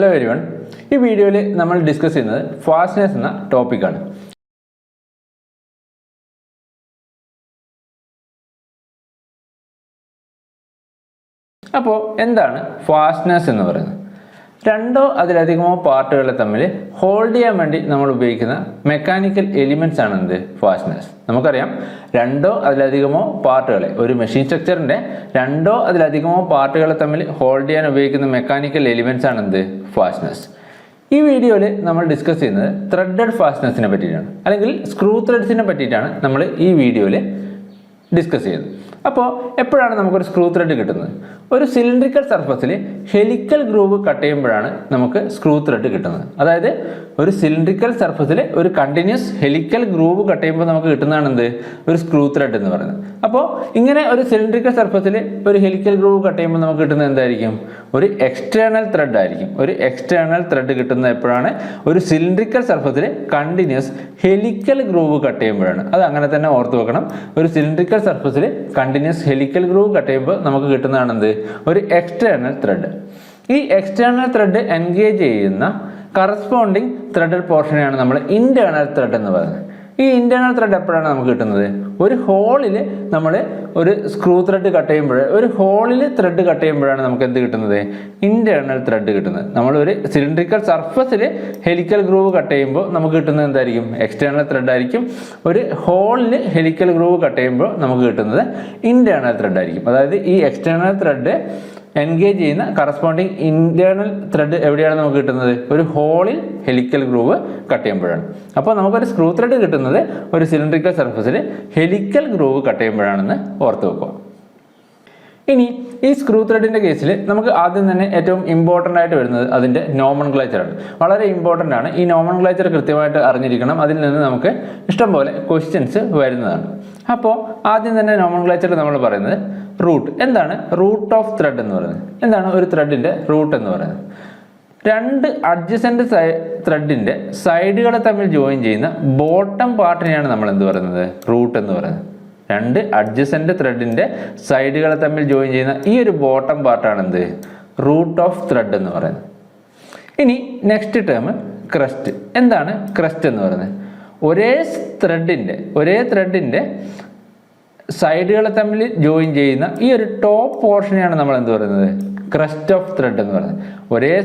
Hello everyone ഈ വീഡിയോയിൽ നമ്മൾ ഡിസ്കസ് ചെയ്യുന്നത് ഫാസ്റ്റ്നെസ് എന്ന ടോപ്പിക്കാണ് അപ്പോൾ എന്താണ് ഫാസ്റ്റ്നെസ് എന്ന് പറയുന്നത്? രണ്ടോ അതിലധികമോ പാർട്ടുകളെ തമ്മിൽ ഹോൾഡ് ചെയ്യാൻ വേണ്ടി നമ്മൾ ഉപയോഗിക്കുന്ന മെക്കാനിക്കൽ എലിമെന്റ്സ് ആണ് എന്ത്? ഫാസ്റ്റ്നേഴ്സ് നമുക്കറിയാം രണ്ടോ അതിലധികമോ പാർട്ടുകളെ ഒരു മെഷീൻ സ്ട്രക്ചറിന്റെ രണ്ടോ അതിലധികമോ പാർട്ടുകളെ തമ്മിൽ ഹോൾഡ് ചെയ്യാൻ ഉപയോഗിക്കുന്ന മെക്കാനിക്കൽ എലിമെന്റ്സ് ആണ് എന്ത്? ഫാസ്റ്റ്നേഴ്സ് ഈ വീഡിയോയിൽ നമ്മൾ ഡിസ്കസ് ചെയ്യുന്നത് ത്രെഡഡ് ഫാസ്റ്റ്നേഴ്സിനെ പറ്റിയിട്ടാണ്. അല്ലെങ്കിൽ സ്ക്രൂ ത്രെഡ്സിനെ പറ്റിയിട്ടാണ് നമ്മൾ ഈ വീഡിയോയിൽ ഡിസ്കസ് ചെയ്യുന്നത് അപ്പോൾ എപ്പോഴാണ് നമുക്കൊരു സ്ക്രൂ ത്രെഡ് കിട്ടുന്നത്? ഒരു സിലിണ്ടറിക്കൽ സർഫസിൽ ഹെലിക്കൽ ഗ്രൂവ് കട്ട് ചെയ്യുമ്പോഴാണ് നമുക്ക് സ്ക്രൂ ത്രെഡ് കിട്ടുന്നത്. അതായത് ഒരു സിലിണ്ടറിക്കൽ സർഫസിൽ ഒരു കണ്ടിന്യൂസ് ഹെലിക്കൽ ഗ്രൂവ് കട്ട് ചെയ്യുമ്പോൾ നമുക്ക് കിട്ടുന്നതാണ് എന്ത്? ഒരു സ്ക്രൂ ത്രെഡ് എന്ന് പറയുന്നത്. അപ്പോൾ ഇങ്ങനെ ഒരു സിലിണ്ടറിക്കൽ സർഫസിൽ ഒരു ഹെലിക്കൽ ഗ്രൂവ് കട്ട് ചെയ്യുമ്പോൾ നമുക്ക് കിട്ടുന്നത് എന്തായിരിക്കും? ഒരു എക്സ്റ്റേണൽ ത്രെഡ് ആയിരിക്കും. ഒരു എക്സ്റ്റേണൽ ത്രെഡ് കിട്ടുന്നത് എപ്പോഴാണ്? ഒരു സിലിണ്ടറിക്കൽ സർഫസിൽ കണ്ടിന്യൂസ് ഹെലിക്കൽ ഗ്രൂവ് കട്ട് ചെയ്യുമ്പോഴാണ്. അത് അങ്ങനെ തന്നെ ഓർത്ത് വെക്കണം. ഒരു സിലിണ്ടറിക്കൽ സർഫസിൽ കണ്ടിന്യൂസ് ഹെലിക്കൽ ഗ്രൂവ് കട്ട് ചെയ്യുമ്പോൾ നമുക്ക് കിട്ടുന്നതാണ് എന്ത്? ഒരു എക്സ്റ്റേണൽ ത്രെഡ് ഈ എക്സ്റ്റേണൽ ത്രെഡ് എൻഗേജ് ചെയ്യുന്ന കറസ്പോണ്ടിങ് ത്രെഡഡ് പോർഷനെയാണ് നമ്മൾ ഇന്റേണൽ ത്രെഡ് എന്ന് പറയുന്നത്. ഈ ഇന്റേണൽ ത്രെഡ് എപ്പോഴാണ് നമുക്ക് കിട്ടുന്നത്? ഒരു ഹോളിൽ നമ്മൾ ഒരു സ്ക്രൂ ത്രെഡ് കട്ട് ചെയ്യുമ്പോൾ ഒരു ഹോളിൽ ത്രെഡ് കട്ട് ചെയ്യുമ്പോഴാണ് നമുക്ക് എന്ത് കിട്ടുന്നത്? ഇന്റേണൽ ത്രെഡ് കിട്ടുന്നത്. നമ്മളൊരു സിലിണ്ടറിക്കൽ സർഫസിൽ ഹെലിക്കൽ ഗ്രൂവ് കട്ട് ചെയ്യുമ്പോൾ നമുക്ക് കിട്ടുന്നത് എന്തായിരിക്കും? എക്സ്റ്റേണൽ ത്രെഡ് ആയിരിക്കും. ഒരു ഹോളിൽ ഹെലിക്കൽ ഗ്രൂവ് കട്ട് ചെയ്യുമ്പോൾ നമുക്ക് കിട്ടുന്നത് ഇന്റേണൽ ത്രെഡ് ആയിരിക്കും. അതായത് ഈ എക്സ്റ്റേണൽ ത്രെഡ് എൻഗേജ് ചെയ്യുന്ന കറസ്പോണ്ടിങ് ഇന്റേണൽ ത്രെഡ് എവിടെയാണ് നമുക്ക് കിട്ടുന്നത്? ഒരു ഹോളിൽ ഹെലിക്കൽ ഗ്രൂവ് കട്ട് ചെയ്യുമ്പോഴാണ്. അപ്പോൾ നമുക്കൊരു സ്ക്രൂ ത്രെഡ് കിട്ടുന്നത് ഒരു സിലിണ്ടറിക്കൽ സർഫസിൽ ഹെലിക്കൽ ഗ്രൂവ് കട്ട് ചെയ്യുമ്പോഴാണെന്ന് ഓർത്ത് വെക്കുക. ഇനി ഈ സ്ക്രൂ ത്രെഡിന്റെ കേസിൽ നമുക്ക് ആദ്യം തന്നെ ഏറ്റവും ഇമ്പോർട്ടന്റ് ആയിട്ട് വരുന്നത് അതിന്റെ നോമൺ ആണ്. വളരെ ഇമ്പോർട്ടന്റ് ആണ്. ഈ നോമൺ കൃത്യമായിട്ട് അറിഞ്ഞിരിക്കണം. അതിൽ നിന്ന് നമുക്ക് ഇഷ്ടംപോലെ ക്വസ്റ്റ്യൻസ് വരുന്നതാണ്. അപ്പോൾ ആദ്യം തന്നെ നോമൺ ഗ്ലേച്ചർ നമ്മൾ പറയുന്നത് റൂട്ട് എന്താണ്? റൂട്ട് ഓഫ് ത്രെഡ് എന്ന് പറയുന്നത്. എന്താണ് ഒരു ത്രെഡിന്റെ റൂട്ട് എന്ന് പറയുന്നത്? രണ്ട് അഡ്ജസന്റ് ത്രെഡിന്റെ സൈഡുകളെ തമ്മിൽ ജോയിൻ ചെയ്യുന്ന ബോട്ടം പാർട്ടിനെയാണ് നമ്മൾ എന്ത് പറയുന്നത്? റൂട്ട് എന്ന് പറയുന്നത്. രണ്ട് അഡ്ജസന്റ് ത്രെഡിന്റെ സൈഡുകളെ തമ്മിൽ ജോയിൻ ചെയ്യുന്ന ഈ ഒരു ബോട്ടം പാർട്ടാണ് എന്ത്? റൂട്ട് ഓഫ് ത്രെഡ് എന്ന് പറയുന്നത്. ഇനി നെക്സ്റ്റ് ടേം ക്രസ്റ്റ് എന്താണ് ക്രസ്റ്റ് എന്ന് പറയുന്നത്? ഒരേ ത്രെഡിന്റെ ഒരേ ത്രെഡിന്റെ സൈഡുകളെ തമ്മിൽ ജോയിൻ ചെയ്യുന്ന ഈ ഒരു ടോപ്പ് പോർഷനെയാണ് നമ്മൾ എന്ത് പറയുന്നത്? ക്രസ്റ്റ് ഓഫ് ത്രെഡ് എന്ന് പറയുന്നത്. ഒരേ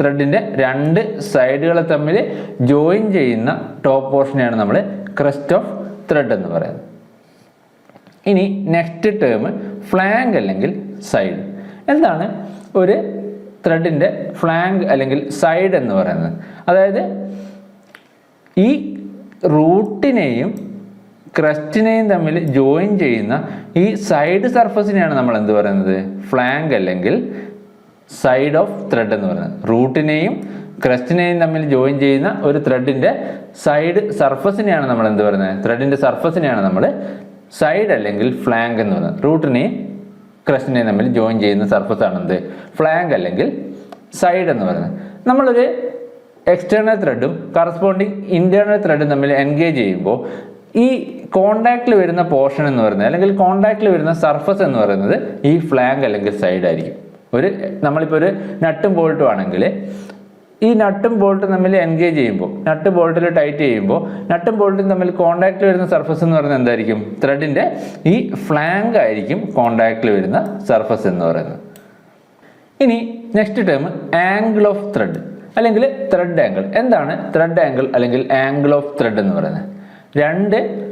ത്രെഡിന്റെ രണ്ട് സൈഡുകളെ തമ്മിൽ ജോയിൻ ചെയ്യുന്ന ടോപ്പ് പോർഷനെയാണ് നമ്മൾ ക്രസ്റ്റ് ഓഫ് ത്രെഡ് എന്ന് പറയുന്നത്. ഇനി നെക്സ്റ്റ് ടേം ഫ്ലാങ്ക് അല്ലെങ്കിൽ സൈഡ് എന്താണ് ഒരു ത്രെഡിന്റെ ഫ്ലാങ്ക് അല്ലെങ്കിൽ സൈഡ് എന്ന് പറയുന്നത്? അതായത് ഈ റൂട്ടിനെയും ക്രസ്റ്റിനെയും തമ്മിൽ ജോയിൻ ചെയ്യുന്ന ഈ സൈഡ് സർഫസിനെയാണ് നമ്മൾ എന്ത് പറയുന്നത്? ഫ്ലാങ്ക് അല്ലെങ്കിൽ സൈഡ് ഓഫ് ത്രെഡ് എന്ന് പറയുന്നത്. റൂട്ടിനെയും ക്രസ്റ്റിനെയും തമ്മിൽ ജോയിൻ ചെയ്യുന്ന ഒരു ത്രെഡിന്റെ സൈഡ് സർഫസിനെയാണ് നമ്മൾ എന്ത് പറയുന്നത്? ത്രെഡിന്റെ സർഫസിനെയാണ് നമ്മൾ സൈഡ് അല്ലെങ്കിൽ ഫ്ലാങ്ക് എന്ന് പറയുന്നത്. റൂട്ടിനെയും ക്രസ്റ്റിനെയും തമ്മിൽ ജോയിൻ ചെയ്യുന്ന സർഫസ് ആണ് എന്ത് ഫ്ലാങ്ക് അല്ലെങ്കിൽ സൈഡ് എന്ന് പറയുന്നത്. നമ്മളൊരു എക്സ്റ്റേണൽ ത്രെഡും കറസ്പോണ്ടിങ് ഇന്റേണൽ ത്രെഡും തമ്മിൽ എൻഗേജ് ചെയ്യുമ്പോൾ ഈ കോണ്ടാക്റ്റിൽ വരുന്ന പോർഷൻ എന്ന് പറയുന്നത് അല്ലെങ്കിൽ കോണ്ടാക്റ്റിൽ വരുന്ന സർഫസ് എന്ന് പറയുന്നത് ഈ ഫ്ലാങ്ക് അല്ലെങ്കിൽ സൈഡ് ആയിരിക്കും. ഒരു നമ്മളിപ്പോൾ ഒരു നട്ടും ബോൾട്ടും ആണെങ്കിൽ ഈ നട്ടും ബോൾട്ടും തമ്മിൽ എൻഗേജ് ചെയ്യുമ്പോൾ നട്ട് ബോൾട്ടിൽ ടൈറ്റ് ചെയ്യുമ്പോൾ നട്ടും ബോൾട്ടും തമ്മിൽ കോണ്ടാക്റ്റിൽ വരുന്ന സർഫസ് എന്ന് പറയുന്നത് എന്തായിരിക്കും? ത്രെഡിന്റെ ഈ ഫ്ലാങ്ക് ആയിരിക്കും കോണ്ടാക്റ്റിൽ വരുന്ന സർഫസ് എന്ന് പറയുന്നത്. ഇനി next term angle of thread അല്ലെങ്കിൽ ത്രെഡ് ആംഗിൾ എന്താണ് ത്രെഡ് ആംഗിൾ അല്ലെങ്കിൽ ആംഗിൾ ഓഫ് ത്രെഡ് എന്ന് പറയുന്നത്? രണ്ട്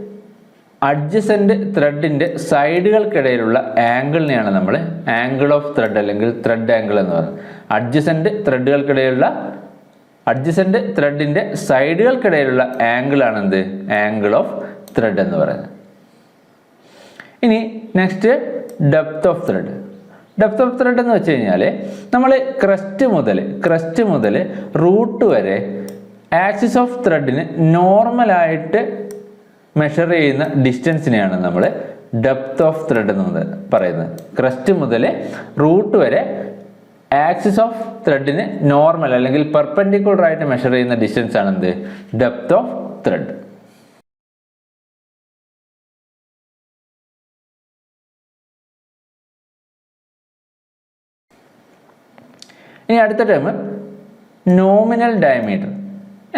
അഡ്ജസന്റ് ത്രെഡിന്റെ സൈഡുകൾക്കിടയിലുള്ള ആംഗിളിനെയാണ് നമ്മൾ ആംഗിൾ ഓഫ് ത്രെഡ് അല്ലെങ്കിൽ ത്രെഡ് ആംഗിൾ എന്ന് പറയുന്നത്. അഡ്ജസന്റ് ത്രെഡുകൾക്കിടയിലുള്ള അഡ്ജസന്റ് ത്രെഡിന്റെ സൈഡുകൾക്കിടയിലുള്ള ആംഗിളാണ് എന്ത്? ആംഗിൾ ഓഫ് ത്രെഡ് എന്ന് പറയുന്നത്. ഇനി next depth of thread depth of thread എന്ന് വെച്ച് കഴിഞ്ഞാൽ നമ്മൾ ക്രസ്റ്റ് മുതൽ ക്രസ്റ്റ് മുതൽ റൂട്ട് വരെ ആക്സിസ് ഓഫ് ത്രെഡിന് നോർമലായിട്ട് മെഷർ ചെയ്യുന്ന ഡിസ്റ്റൻസിനെയാണ് നമ്മൾ ഡെപ്ത് ഓഫ് ത്രെഡ് എന്ന് പറയുന്നത്. ക്രസ്റ്റ് മുതൽ റൂട്ട് വരെ ആക്സിസ് ഓഫ് ത്രെഡിന് നോർമൽ അല്ലെങ്കിൽ പെർപെൻഡിക്കുലർ ആയിട്ട് മെഷർ ചെയ്യുന്ന ഡിസ്റ്റൻസ് ആണ് എന്ത് ഡെപ്ത് ഓഫ് ത്രെഡ് ഇനി അടുത്ത ടേം നോമിനൽ ഡയമീറ്റർ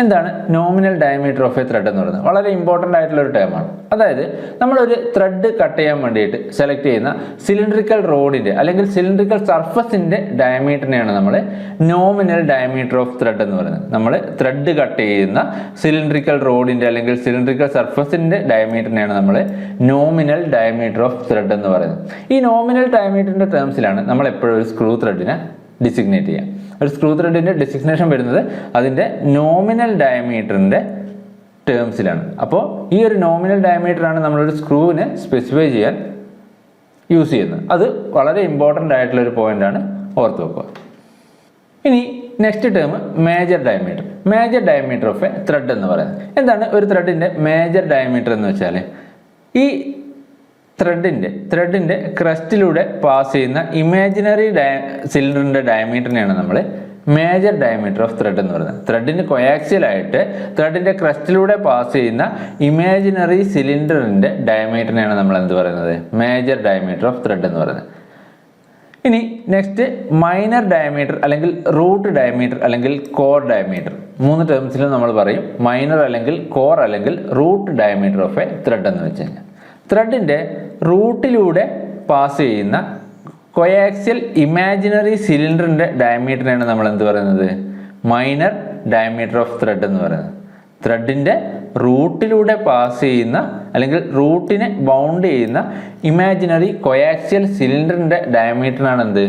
എന്താണ് nominal diameter of a thread എന്ന് പറയുന്നത്? വളരെ ഇമ്പോർട്ടന്റ് ആയിട്ടുള്ള ഒരു ടേമാണ് അതായത് നമ്മളൊരു ത്രെഡ് കട്ട് ചെയ്യാൻ വേണ്ടിയിട്ട് സെലക്ട് ചെയ്യുന്ന സിലിണ്ടറിക്കൽ റോഡിന്റെ അല്ലെങ്കിൽ സിലിണ്ടറിക്കൽ സർഫസിന്റെ ഡയമീറ്ററിനെയാണ് നമ്മൾ നോമിനൽ ഡയമീറ്റർ ഓഫ് ത്രെഡ് എന്ന് പറയുന്നത്. നമ്മൾ ത്രെഡ് കട്ട് ചെയ്യുന്ന സിലിണ്ടറിക്കൽ റോഡിന്റെ അല്ലെങ്കിൽ സിലിണ്ടറിക്കൽ സർഫസിന്റെ ഡയമീറ്ററിനെയാണ് നമ്മൾ നോമിനൽ ഡയമീറ്റർ ഓഫ് ത്രെഡ് എന്ന് പറയുന്നത്. ഈ നോമിനൽ ഡയമീറ്ററിന്റെ ടേംസിലാണ് നമ്മൾ എപ്പോഴും ഒരു സ്ക്രൂ ത്രെഡിനെ ഡിസിഗ്നേറ്റ് ചെയ്യാം. ഒരു സ്ക്രൂ ത്രെഡിന്റെ ഡിസിഗ്നേഷൻ വരുന്നത് അതിന്റെ നോമിനൽ ഡയമീറ്ററിന്റെ ടേംസിലാണ് അപ്പോൾ ഈ ഒരു നോമിനൽ ഡയമീറ്ററാണ് നമ്മളൊരു സ്ക്രൂവിനെ സ്പെസിഫൈ ചെയ്യാൻ യൂസ് ചെയ്യുന്നത്. അത് വളരെ ഇമ്പോർട്ടന്റ് ആയിട്ടുള്ള ഒരു പോയിന്റാണ് ഓർത്ത് വെക്കുക. ഇനി next term major diameter major diameter of a thread എന്ന് പറയുന്നത്. എന്താണ് ഒരു ത്രെഡിന്റെ മേജർ ഡയമീറ്റർ എന്ന് വെച്ചാൽ ഈ ത്രെഡിന്റെ ത്രെഡിന്റെ ക്രസ്റ്റിലൂടെ പാസ് ചെയ്യുന്ന ഇമാജിനറി ഡയ സിലിണ്ടറിന്റെ ഡയമീറ്ററിനെയാണ് നമ്മൾ മേജർ ഡയമീറ്റർ ഓഫ് ത്രെഡ് എന്ന് പറയുന്നത്. ത്രെഡിന് കൊയാക്സിയലായിട്ട് ത്രെഡിന്റെ ക്രസ്റ്റിലൂടെ പാസ് ചെയ്യുന്ന ഇമാജിനറി സിലിണ്ടറിന്റെ ഡയമീറ്ററിനെയാണ് നമ്മൾ എന്ത് പറയുന്നത്? മേജർ ഡയമീറ്റർ ഓഫ് ത്രെഡ് എന്ന് പറയുന്നത്. ഇനി നെക്സ്റ്റ് മൈനർ ഡയമീറ്റർ അല്ലെങ്കിൽ റൂട്ട് ഡയമീറ്റർ അല്ലെങ്കിൽ കോർ ഡയമീറ്റർ മൂന്ന് ടേംസിലും നമ്മൾ പറയും മൈനർ അല്ലെങ്കിൽ കോർ അല്ലെങ്കിൽ root diameter of a thread എന്ന് വെച്ച് കഴിഞ്ഞാൽ ത്രെഡിന്റെ റൂട്ടിലൂടെ പാസ് ചെയ്യുന്ന കൊയാക്സിയൽ ഇമാജിനറി സിലിണ്ടറിന്റെ ഡയമീറ്ററിനാണ് നമ്മൾ എന്ത് പറയുന്നത്? മൈനർ ഡയമീറ്റർ ഓഫ് ത്രെഡ് എന്ന് പറയുന്നത്. ത്രെഡിന്റെ റൂട്ടിലൂടെ പാസ് ചെയ്യുന്ന അല്ലെങ്കിൽ റൂട്ടിനെ ബൗണ്ട് ചെയ്യുന്ന ഇമാജിനറി കൊയാക്സിയൽ സിലിണ്ടറിന്റെ ഡയമീറ്ററാണ് എന്ത്?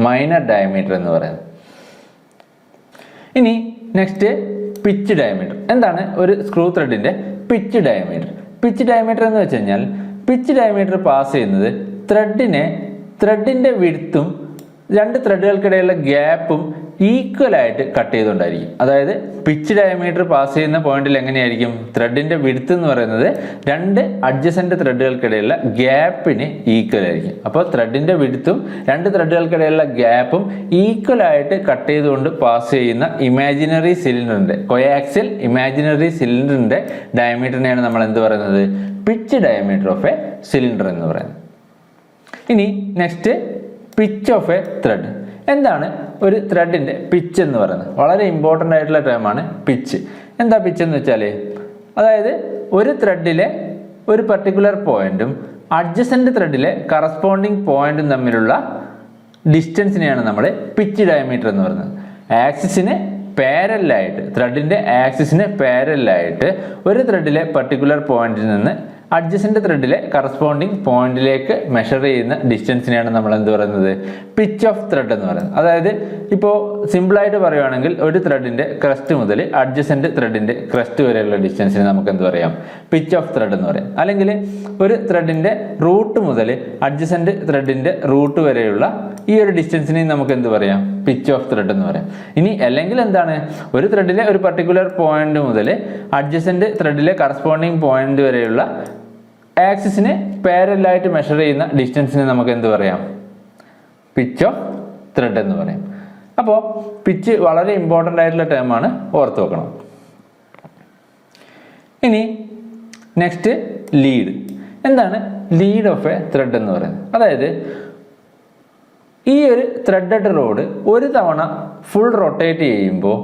മൈനർ ഡയമീറ്റർ എന്ന് പറയുന്നത്. ഇനി നെക്സ്റ്റ് പിച്ച് ഡയമീറ്റർ. എന്താണ്? ഒരു സ്ക്രൂ ത്രെഡിന്റെ പിച്ച് ഡയമീറ്റർ. പിച്ച് ഡയമീറ്റർ എന്ന് വെച്ച് കഴിഞ്ഞാൽ പിച്ച് ഡയമീറ്റർ പാസ് ചെയ്യുന്നത് ത്രെഡിനെ ത്രെഡിന്റെ വിടുത്തും രണ്ട് ത്രെഡുകൾക്കിടയിലുള്ള ഗ്യാപ്പും ഈക്വൽ ആയിട്ട് കട്ട് ചെയ്തുകൊണ്ടായിരിക്കും. അതായത് പിച്ച് ഡയമീറ്റർ പാസ് ചെയ്യുന്ന പോയിന്റിൽ എങ്ങനെയായിരിക്കും? ത്രെഡിന്റെ വിടുത്ത് എന്ന് പറയുന്നത് രണ്ട് അഡ്ജസന്റ് ത്രെഡുകൾക്കിടയിലുള്ള ഗ്യാപ്പിന് ഈക്വൽ ആയിരിക്കും. അപ്പോൾ ത്രെഡിന്റെ വിടുത്തും രണ്ട് ത്രെഡുകൾക്കിടയിലുള്ള ഗ്യാപ്പും ഈക്വൽ ആയിട്ട് കട്ട് ചെയ്തുകൊണ്ട് പാസ് ചെയ്യുന്ന ഇമാജിനറി സിലിണ്ടറിന്റെ കൊയാക്സിൽ ഇമാജിനറി സിലിണ്ടറിന്റെ ഡയമീറ്ററിനെയാണ് നമ്മൾ എന്ത് പറയുന്നത്? Pitch diameter of a cylinder എന്ന് പറയുന്നത്. ഇനി next pitch of a thread എന്താണ് ഒരു ത്രെഡിന്റെ പിച്ച് എന്ന് പറയുന്നത്? വളരെ ഇമ്പോർട്ടന്റ് ആയിട്ടുള്ള ടേമാണ് പിച്ച് എന്താ പിച്ച് എന്ന് വെച്ചാൽ അതായത് ഒരു ത്രെഡിലെ ഒരു പർട്ടിക്കുലർ പോയിന്റും അഡ്ജസ്റ്റന്റ് ത്രെഡിലെ കറസ്പോണ്ടിങ് പോയിന്റും തമ്മിലുള്ള ഡിസ്റ്റൻസിനെയാണ് നമ്മൾ പിച്ച് ഡയമീറ്റർ എന്ന് പറയുന്നത്. ആക്സിസിന് പാരലായിട്ട് ത്രെഡിന്റെ ആക്സിസിന് പാരലായിട്ട് ഒരു ത്രെഡിലെ പർട്ടിക്കുലർ പോയിന്റിൽ നിന്ന് അഡ്ജസന്റ് ത്രെഡിലെ കറസ്പോണ്ടിങ് പോയിന്റിലേക്ക് മെഷർ ചെയ്യുന്ന ഡിസ്റ്റൻസിനെയാണ് നമ്മൾ എന്ത് പറയുന്നത്? പിച്ച് ഓഫ് ത്രെഡ് എന്ന് പറയുന്നത്. അതായത് ഇപ്പോൾ സിമ്പിളായിട്ട് പറയുകയാണെങ്കിൽ ഒരു ത്രെഡിന്റെ ക്രസ്റ്റ് മുതൽ അഡ്ജസ്റ്റന്റ് ത്രെഡിന്റെ ക്രസ്റ്റ് വരെയുള്ള ഡിസ്റ്റൻസിന് നമുക്ക് എന്ത് പറയാം? പിച്ച് ഓഫ് ത്രെഡ് എന്ന് പറയാം. അല്ലെങ്കിൽ ഒരു ത്രെഡിന്റെ റൂട്ട് മുതൽ അഡ്ജസ്റ്റന്റ് ത്രെഡിന്റെ റൂട്ട് വരെയുള്ള ഈ ഒരു ഡിസ്റ്റൻസിനെ നമുക്ക് എന്ത് പറയാം? പിച്ച് ഓഫ് ത്രെഡ് എന്ന് പറയാം. ഇനി അല്ലെങ്കിൽ എന്താണ്? ഒരു ത്രെഡിലെ ഒരു പർട്ടിക്കുലർ പോയിന്റ് മുതൽ അഡ്ജസന്റ് ത്രെഡിലെ കറസ്പോണ്ടിങ് പോയിന്റ് വരെയുള്ള ആക്സിസിനെ പാരലായിട്ട് മെഷർ ചെയ്യുന്ന ഡിസ്റ്റൻസിനെ നമുക്ക് എന്ത് പറയാം? പിച്ച് ഓഫ് ത്രെഡ് എന്ന് പറയാം. അപ്പോൾ പിച്ച് വളരെ ഇമ്പോർട്ടന്റ് ആയിട്ടുള്ള ടേമാണ് ഓർത്ത് വെക്കണം. ഇനി നെക്സ്റ്റ് ലീഡ് എന്താണ്? ലീഡ് ഓഫ് എ ത്രെഡ് എന്ന് പറയുന്നത്. അതായത് ഈ ഒരു ത്രെഡഡ് റോഡ് ഒരു തവണ ഫുൾ റൊട്ടേറ്റ് ചെയ്യുമ്പോൾ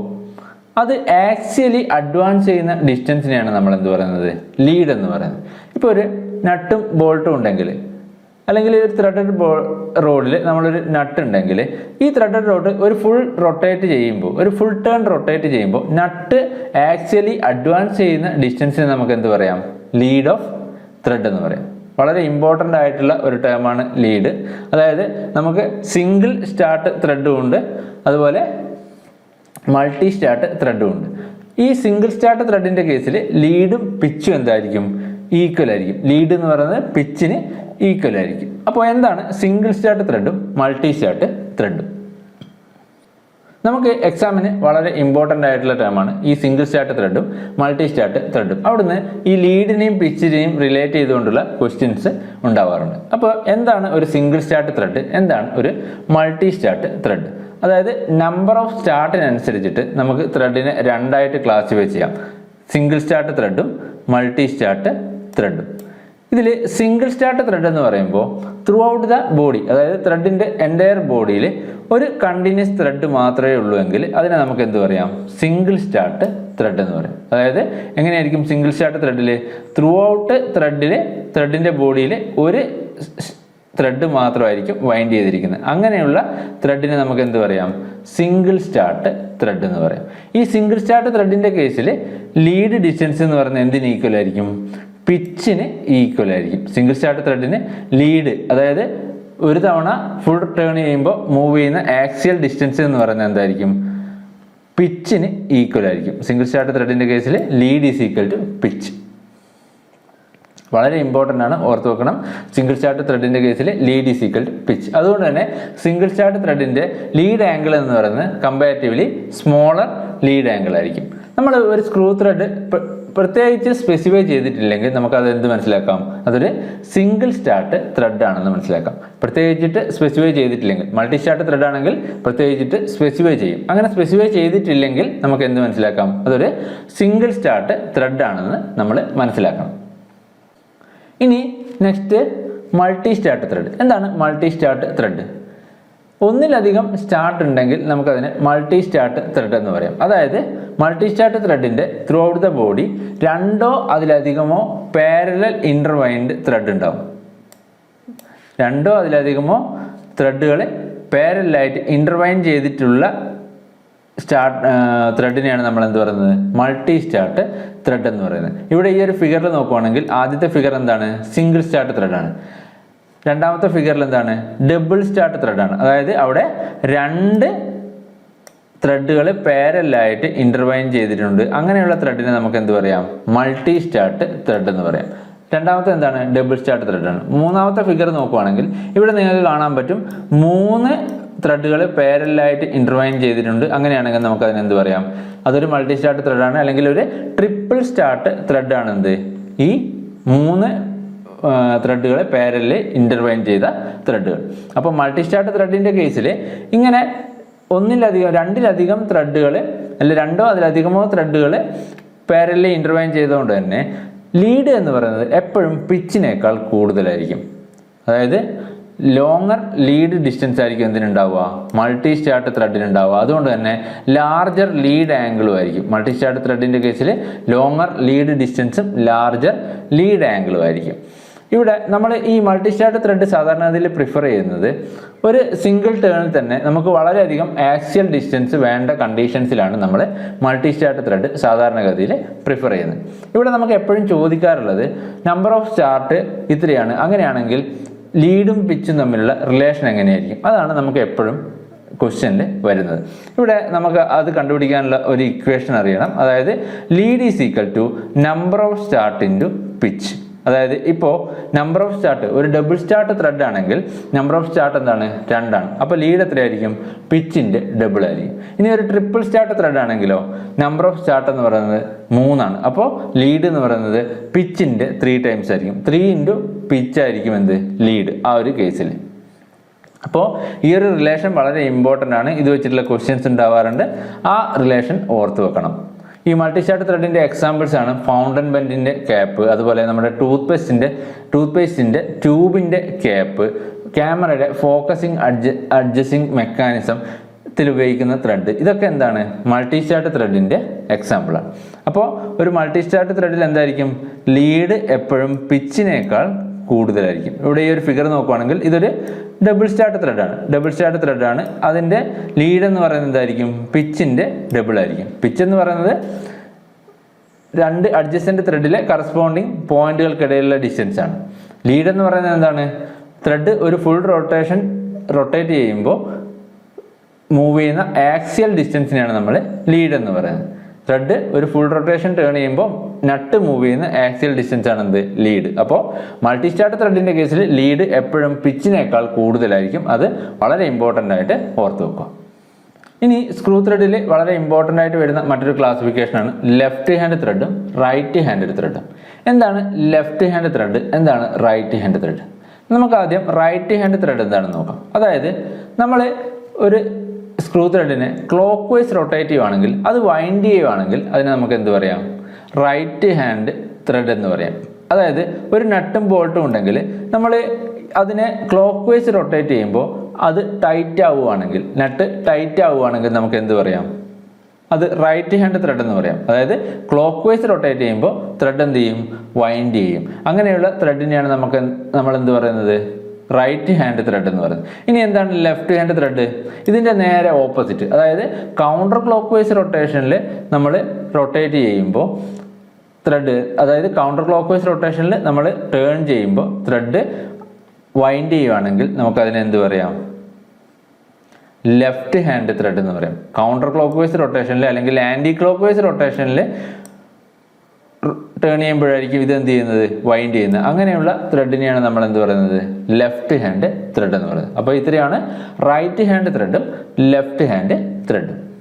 അത് ആക്ച്വലി അഡ്വാൻസ് ചെയ്യുന്ന ഡിസ്റ്റൻസിനെയാണ് നമ്മൾ എന്ത് പറയുന്നത്? ലീഡ് എന്ന് പറയുന്നത്. ഇപ്പോൾ ഒരു നട്ടും ബോൾട്ടും ഉണ്ടെങ്കിൽ അല്ലെങ്കിൽ ഒരു ത്രെഡഡ് ബോ റോഡിൽ നമ്മളൊരു നട്ട് ഉണ്ടെങ്കിൽ ഈ ത്രെഡഡ് റോഡ് ഒരു ഫുൾ റൊട്ടേറ്റ് ചെയ്യുമ്പോൾ ഒരു ഫുൾ ടേൺ റൊട്ടേറ്റ് ചെയ്യുമ്പോൾ നട്ട് ആക്ച്വലി അഡ്വാൻസ് ചെയ്യുന്ന ഡിസ്റ്റൻസിന് നമുക്ക് എന്ത് പറയാം? ലീഡ് ഓഫ് ത്രെഡ് എന്ന് പറയാം. വളരെ ഇമ്പോർട്ടന്റ് ആയിട്ടുള്ള ഒരു ടേമാണ് ലീഡ് അതായത് നമുക്ക് സിംഗിൾ സ്റ്റാർട്ട് ത്രെഡും ഉണ്ട് അതുപോലെ മൾട്ടി സ്റ്റാർട്ട് ത്രെഡും ഉണ്ട്. ഈ സിംഗിൾ സ്റ്റാർട്ട് ത്രെഡിന്റെ കേസിൽ ലീഡും പിച്ചും എന്തായിരിക്കും? ഈക്വൽ ആയിരിക്കും. ലീഡ് എന്ന് പറയുന്നത് പിച്ചിന് ഈക്വൽ ആയിരിക്കും. അപ്പോൾ എന്താണ് സിംഗിൾ സ്റ്റാർട്ട് ത്രെഡും മൾട്ടി സ്റ്റാർട്ട് ത്രെഡും നമുക്ക് എക്സാമിന് വളരെ ഇമ്പോർട്ടന്റ് ആയിട്ടുള്ള ടേമാണ് ഈ സിംഗിൾ സ്റ്റാർട്ട് ത്രെഡും മൾട്ടി സ്റ്റാർട്ട് ത്രെഡും അവിടുന്ന് ഈ ലീഡിനെയും പിച്ചിനെയും റിലേറ്റ് ചെയ്തുകൊണ്ടുള്ള ക്വസ്റ്റ്യൻസ് ഉണ്ടാവാറുണ്ട്. അപ്പോൾ എന്താണ് ഒരു സിംഗിൾ സ്റ്റാർട്ട് ത്രെഡ് എന്താണ് ഒരു മൾട്ടി സ്റ്റാർട്ട് ത്രെഡ് അതായത് നമ്പർ ഓഫ് സ്റ്റാർട്ടിനനുസരിച്ചിട്ട് നമുക്ക് ത്രെഡിനെ രണ്ടായിട്ട് ക്ലാസിഫൈ ചെയ്യാം. സിംഗിൾ സ്റ്റാർട്ട് ത്രെഡും മൾട്ടി സ്റ്റാർട്ട് ത്രെഡും ഇതിൽ സിംഗിൾ സ്റ്റാർട്ട് ത്രെഡ് എന്ന് പറയുമ്പോൾ ത്രൂ ഔട്ട് ദ ബോഡി അതായത് ത്രെഡിന്റെ എന്റയർ ബോഡിയിൽ ഒരു കണ്ടിന്യൂസ് ത്രെഡ് മാത്രമേ ഉള്ളൂ എങ്കിൽ അതിനെ നമുക്ക് എന്ത് പറയാം? സിംഗിൾ സ്റ്റാർട്ട് ത്രെഡ് എന്ന് പറയും. അതായത് എങ്ങനെയായിരിക്കും സിംഗിൾ സ്റ്റാർട്ട് ത്രെഡിൽ ത്രൂ ഔട്ട് ത്രെഡിൽ ത്രെഡിന്റെ ബോഡിയിൽ ഒരു ത്രെഡ് മാത്രമായിരിക്കും വൈൻഡ് ചെയ്തിരിക്കുന്നത്. അങ്ങനെയുള്ള ത്രെഡിനെ നമുക്ക് എന്ത് പറയാം? സിംഗിൾ സ്റ്റാർട്ട് ത്രെഡ് എന്ന് പറയാം. ഈ സിംഗിൾ സ്റ്റാർട്ട് ത്രെഡിന്റെ കേസിൽ ലീഡ് ഡിസ്റ്റൻസ് എന്ന് പറയുന്നത് എന്തിന് ഈക്വൽ ആയിരിക്കും? പിച്ചിന് ഈക്വൽ ആയിരിക്കും. സിംഗിൾ സ്റ്റാർട്ട് ത്രെഡിന് ലീഡ് അതായത് ഒരു തവണ ഫുൾ ടേൺ ചെയ്യുമ്പോൾ മൂവ് ചെയ്യുന്ന ആക്സിയൽ ഡിസ്റ്റൻസ് എന്ന് പറയുന്നത് എന്തായിരിക്കും? പിച്ചിന് ഈക്വൽ ആയിരിക്കും. സിംഗിൾ സ്റ്റാർട്ട് ത്രെഡിന്റെ കേസിൽ lead is equal to pitch വളരെ ഇമ്പോർട്ടന്റ് ആണ്. ഓർത്ത് വെക്കണം. സിംഗിൾ സ്റ്റാർട്ട് ത്രെഡിന്റെ കേസിൽ lead is equal to pitch അതുകൊണ്ട് തന്നെ സിംഗിൾ സ്റ്റാർട്ട് ത്രെഡിന്റെ ലീഡ് ആംഗിൾ എന്ന് പറയുന്നത് കമ്പാരിറ്റീവ്ലി സ്മോളർ ലീഡ് ആംഗിൾ ആയിരിക്കും. നമ്മൾ ഒരു സ്ക്രൂ ത്രെഡ് പ്രത്യേകിച്ച് സ്പെസിഫൈ ചെയ്തിട്ടില്ലെങ്കിൽ നമുക്കത് എന്ത് മനസ്സിലാക്കാം? അതൊരു സിംഗിൾ സ്റ്റാർട്ട് ത്രെഡ് ആണെന്ന് മനസ്സിലാക്കാം. പ്രത്യേകിച്ചിട്ട് സ്പെസിഫൈ ചെയ്തിട്ടില്ലെങ്കിൽ മൾട്ടി സ്റ്റാർട്ട് ത്രെഡ് ആണെങ്കിൽ പ്രത്യേകിച്ചിട്ട് സ്പെസിഫൈ ചെയ്യും. അങ്ങനെ സ്പെസിഫൈ ചെയ്തിട്ടില്ലെങ്കിൽ നമുക്ക് എന്ത് മനസ്സിലാക്കാം? അതൊരു സിംഗിൾ സ്റ്റാർട്ട് ത്രെഡ് ആണെന്ന് നമ്മൾ മനസ്സിലാക്കണം. ഇനി നെക്സ്റ്റ് മൾട്ടി സ്റ്റാർട്ട് ത്രെഡ് എന്താണ് മൾട്ടി സ്റ്റാർട്ട് ത്രെഡ് ഒന്നിലധികം സ്റ്റാർട്ട് ഉണ്ടെങ്കിൽ നമുക്കതിന് മൾട്ടി സ്റ്റാർട്ട് ത്രെഡ് എന്ന് പറയാം. അതായത് മൾട്ടി സ്റ്റാർട്ട് ത്രെഡിന്റെ ത്രൂ ഔട്ട് ദ ബോഡി രണ്ടോ അതിലധികമോ പാരലൽ ഇന്റർവൈൻഡ് ത്രെഡ് ഉണ്ടാവും. രണ്ടോ അതിലധികമോ ത്രെഡുകൾ പാരലായിട്ട് ഇന്റർവൈൻ ചെയ്തിട്ടുള്ള സ്റ്റാർട്ട് ത്രെഡിനെയാണ് നമ്മൾ എന്ത് പറയുന്നത്? മൾട്ടി സ്റ്റാർട്ട് ത്രെഡ് എന്ന് പറയുന്നത്. ഇവിടെ ഈ ഒരു ഫിഗറിൽ നോക്കുവാണെങ്കിൽ ആദ്യത്തെ ഫിഗർ എന്താണ്? സിംഗിൾ സ്റ്റാർട്ട് ത്രെഡാണ് രണ്ടാമത്തെ ഫിഗറിൽ എന്താണ്? ഡബിൾ സ്റ്റാർട്ട് ത്രെഡാണ് അതായത് അവിടെ രണ്ട് ത്രെഡുകൾ പാരലായിട്ട് ഇന്റർവൈൻ ചെയ്തിട്ടുണ്ട്. അങ്ങനെയുള്ള ത്രെഡിനെ നമുക്ക് എന്ത് പറയാം? മൾട്ടി സ്റ്റാർട്ട് ത്രെഡ് എന്ന് പറയാം. രണ്ടാമത്തെ എന്താണ്? ഡബിൾ സ്റ്റാർട്ട് ത്രെഡാണ് മൂന്നാമത്തെ ഫിഗർ നോക്കുവാണെങ്കിൽ ഇവിടെ നിങ്ങൾക്ക് കാണാൻ പറ്റും മൂന്ന് ത്രെഡുകൾ പാരലായിട്ട് ഇന്റർവൈൻ ചെയ്തിട്ടുണ്ട്. അങ്ങനെയാണെങ്കിൽ നമുക്ക് അതിനെന്ത് പറയാം? അതൊരു മൾട്ടി സ്റ്റാർട്ട് ത്രെഡാണ് അല്ലെങ്കിൽ ഒരു ട്രിപ്പിൾ സ്റ്റാർട്ട് ത്രെഡാണ് എന്ത്? ഈ മൂന്ന് ത്രെഡുകളെ പാരലിൽ ഇന്റർവൈൻ ചെയ്ത ത്രെഡുകൾ അപ്പോൾ മൾട്ടി സ്റ്റാർട്ട് ത്രെഡിന്റെ കേസിൽ ഇങ്ങനെ ഒന്നിലധികം രണ്ടിലധികം ത്രെഡുകൾ അല്ലെങ്കിൽ രണ്ടോ അതിലധികമോ ത്രെഡുകൾ പാരലിൽ ഇന്റർവൈൻ ചെയ്തുകൊണ്ട് തന്നെ ലീഡ് എന്ന് പറയുന്നത് എപ്പോഴും പിച്ചിനേക്കാൾ കൂടുതലായിരിക്കും. അതായത് ലോങ്ങർ ലീഡ് ഡിസ്റ്റൻസ് ആയിരിക്കും എന്തിനുണ്ടാവുക? മൾട്ടി സ്റ്റാർട്ട് ത്രെഡിനുണ്ടാവുക അതുകൊണ്ട് തന്നെ ലാർജർ ലീഡ് ആംഗിളും ആയിരിക്കും. മൾട്ടി സ്റ്റാർട്ട് ത്രെഡിന്റെ കേസിൽ ലോങ്ങർ ലീഡ് ഡിസ്റ്റൻസും ലാർജർ ലീഡ് ആംഗിളും ആയിരിക്കും. ഇവിടെ നമ്മൾ ഈ മൾട്ടി സ്റ്റാർട്ട് ത്രെഡ് സാധാരണ അതിൽ പ്രിഫർ ചെയ്യുന്നത് ഒരു സിംഗിൾ ടേണിൽ തന്നെ നമുക്ക് വളരെയധികം ആക്സിയൽ ഡിസ്റ്റൻസ് വേണ്ട കണ്ടീഷൻസിലാണ് നമ്മൾ മൾട്ടി സ്റ്റാർട്ട് ത്രെഡ് സാധാരണഗതിയിൽ പ്രിഫർ ചെയ്യുന്നത്. ഇവിടെ നമുക്ക് എപ്പോഴും ചോദിക്കാറുള്ളത് നമ്പർ ഓഫ് സ്റ്റാർട്ട് ഇത്രയാണ്. അങ്ങനെയാണെങ്കിൽ ലീഡും പിച്ചും തമ്മിലുള്ള റിലേഷൻ എങ്ങനെയായിരിക്കും? അതാണ് നമുക്ക് എപ്പോഴും ക്വസ്റ്റ്യനിൽ വരുന്നത്. ഇവിടെ നമുക്ക് അത് കണ്ടുപിടിക്കാനുള്ള ഒരു ഇക്വേഷൻ അറിയണം. അതായത് lead is equal to number of start into pitch അതായത് ഇപ്പോൾ നമ്പർ ഓഫ് സ്റ്റാർട്ട് ഒരു ഡബിൾ സ്റ്റാർട്ട് ത്രെഡ് ആണെങ്കിൽ നമ്പർ ഓഫ് സ്റ്റാർട്ട് എന്താണ്? രണ്ടാണ്. അപ്പോൾ ലീഡ് എത്രയായിരിക്കും? പിച്ചിന്റെ ഡബിൾ ആയിരിക്കും. ഇനി ഒരു ട്രിപ്പിൾ സ്റ്റാർട്ട് ത്രെഡ് ആണെങ്കിലോ നമ്പർ ഓഫ് സ്റ്റാർട്ട് എന്ന് പറയുന്നത് മൂന്നാണ്. അപ്പോൾ ലീഡ് എന്ന് പറയുന്നത് പിച്ചിന്റെ ത്രീ ടൈംസ് ആയിരിക്കും. ത്രീ ഇന്റു പിച്ചായിരിക്കും എന്ത്? ലീഡ് ആ ഒരു കേസിൽ അപ്പോൾ ഈ ഒരു റിലേഷൻ വളരെ ഇമ്പോർട്ടന്റ് ആണ്. ഇത് വെച്ചിട്ടുള്ള ക്വസ്റ്റ്യൻസ് ഉണ്ടാവാറുണ്ട്. ആ റിലേഷൻ ഓർത്ത് വെക്കണം. ഈ മൾട്ടി സ്റ്റാർട്ട് ത്രെഡിന്റെ എക്സാമ്പിൾസ് ആണ് ഫൗണ്ടൻ ബെൻഡിന്റെ ക്യാപ്പ് അതുപോലെ നമ്മുടെ ടൂത്ത് പേസ്റ്റിന്റെ ടൂത്ത് പേസ്റ്റിന്റെ ട്യൂബിന്റെ ക്യാപ്പ് ക്യാമറയുടെ ഫോക്കസിങ് അഡ്ജ അഡ്ജസ്റ്റിംഗ് മെക്കാനിസം ത്തിൽ ഉപയോഗിക്കുന്ന ത്രെഡ് ഇതൊക്കെ എന്താണ്? മൾട്ടി സ്റ്റാർട്ട് ത്രെഡിന്റെ എക്സാമ്പിളാണ് അപ്പോൾ ഒരു മൾട്ടി സ്റ്റാർട്ട് ത്രെഡിൽ എന്തായിരിക്കും? ലീഡ് എപ്പോഴും പിച്ചിനേക്കാൾ കൂടുതലായിരിക്കും. ഇവിടെ ഈ ഒരു ഫിഗർ നോക്കുവാണെങ്കിൽ ഇതൊരു ഡബിൾ സ്റ്റാർട്ട് ത്രെഡാണ് ഡബിൾ സ്റ്റാർട്ട് ത്രെഡാണ് അതിന്റെ ലീഡ് എന്ന് പറയുന്നത് എന്തായിരിക്കും? പിച്ചിന്റെ ഡബിൾ ആയിരിക്കും. പിച്ച് എന്ന് പറയുന്നത് രണ്ട് അഡ്ജസ്റ്റന്റ് ത്രെഡിലെ കറസ്പോണ്ടിങ് പോയിന്റുകൾക്കിടയിലുള്ള ഡിസ്റ്റൻസ് ആണ്. ലീഡ് എന്ന് പറയുന്നത് എന്താണ്? ത്രെഡ് ഒരു ഫുൾ റൊട്ടേഷൻ റൊട്ടേറ്റ് ചെയ്യുമ്പോൾ മൂവ് ചെയ്യുന്ന ആക്സിയൽ ഡിസ്റ്റൻസിനെയാണ് നമ്മൾ ലീഡ് എന്ന് പറയുന്നത്. ത്രെഡ് ഒരു ഫുൾ റൊട്ടേഷൻ ടേൺ ചെയ്യുമ്പോൾ നട്ട് മൂവ് ചെയ്യുന്ന ആക്സിയൽ ഡിസ്റ്റൻസ് ആണ് എന്ത്? ലീഡ് അപ്പോൾ മൾട്ടി സ്റ്റാർട്ട് ത്രെഡിന്റെ കേസിൽ ലീഡ് എപ്പോഴും പിച്ചിനേക്കാൾ കൂടുതലായിരിക്കും. അത് വളരെ ഇമ്പോർട്ടന്റ് ആയിട്ട് ഓർത്ത് വെക്കുക. ഇനി സ്ക്രൂ ത്രെഡിൽ വളരെ ഇമ്പോർട്ടന്റ് ആയിട്ട് വരുന്ന മറ്റൊരു ക്ലാസിഫിക്കേഷനാണ് ലെഫ്റ്റ് ഹാൻഡ് ത്രെഡും റൈറ്റ് ഹാൻഡ് ത്രെഡും എന്താണ് ലെഫ്റ്റ് ഹാൻഡ് ത്രെഡ് എന്താണ് റൈറ്റ് ഹാൻഡ് ത്രെഡ് നമുക്ക് ആദ്യം റൈറ്റ് ഹാൻഡ് ത്രെഡ് എന്താണെന്ന് നോക്കാം. അതായത് നമ്മൾ ഒരു സ്ക്രൂ ത്രെഡിനെ ക്ലോക്ക് വൈസ് റൊട്ടേറ്റ് ആണെങ്കിൽ അത് വൈൻഡ് ചെയ്യുവാണെങ്കിൽ അതിനെ നമുക്ക് എന്ത് പറയാം? റൈറ്റ് ഹാൻഡ് ത്രെഡ് എന്ന് പറയാം. അതായത് ഒരു നട്ടും ബോൾട്ടും ഉണ്ടെങ്കിൽ നമ്മൾ അതിനെ ക്ലോക്ക് വൈസ് റൊട്ടേറ്റ് ചെയ്യുമ്പോൾ അത് ടൈറ്റ് ആവുകയാണെങ്കിൽ നട്ട് ടൈറ്റ് ആവുകയാണെങ്കിൽ നമുക്ക് എന്ത് പറയാം? അത് റൈറ്റ് ഹാൻഡ് ത്രെഡ് എന്ന് പറയാം. അതായത് ക്ലോക്ക് വൈസ് റൊട്ടേറ്റ് ചെയ്യുമ്പോൾ ത്രെഡ് എന്ത് ചെയ്യും? വൈൻഡ് ചെയ്യും. അങ്ങനെയുള്ള ത്രെഡിനെയാണ് നമുക്ക് നമ്മൾ എന്ത് പറയുന്നത്? റൈറ്റ് ഹാൻഡ് ത്രെഡ് എന്ന് പറയുന്നത്. ഇനി എന്താണ് ലെഫ്റ്റ് ഹാൻഡ് ത്രെഡ് ഇതിന്റെ നേരെ ഓപ്പോസിറ്റ് അതായത് കൗണ്ടർ ക്ലോക്ക് വൈസ് റൊട്ടേഷനിൽ നമ്മൾ റൊട്ടേറ്റ് ചെയ്യുമ്പോൾ ത്രെഡ് അതായത് കൗണ്ടർ ക്ലോക്ക് വൈസ് റൊട്ടേഷനിൽ നമ്മൾ ടേൺ ചെയ്യുമ്പോൾ ത്രെഡ് വൈൻഡ് ചെയ്യുവാണെങ്കിൽ നമുക്കതിനെ എന്ത് പറയാം? ലെഫ്റ്റ് ഹാൻഡ് ത്രെഡ് എന്ന് പറയും. കൗണ്ടർ ക്ലോക്ക് വൈസ് റൊട്ടേഷനിൽ അല്ലെങ്കിൽ ആന്റി ക്ലോക്ക് വൈസ് റൊട്ടേഷനിൽ ടേൺ ചെയ്യുമ്പോഴായിരിക്കും ഇത് ചെയ്യുന്നത്? വൈൻഡ് ചെയ്യുന്നത്. അങ്ങനെയുള്ള ത്രെഡിനെയാണ് നമ്മൾ എന്ത് പറയുന്നത്? ലെഫ്റ്റ് ഹാൻഡ് ത്രെഡ് എന്ന് പറയുന്നത്. അപ്പോൾ ഇത്രയാണ് റൈറ്റ് ഹാൻഡ് ത്രെഡും ലെഫ്റ്റ് ഹാൻഡ് ത്രെഡും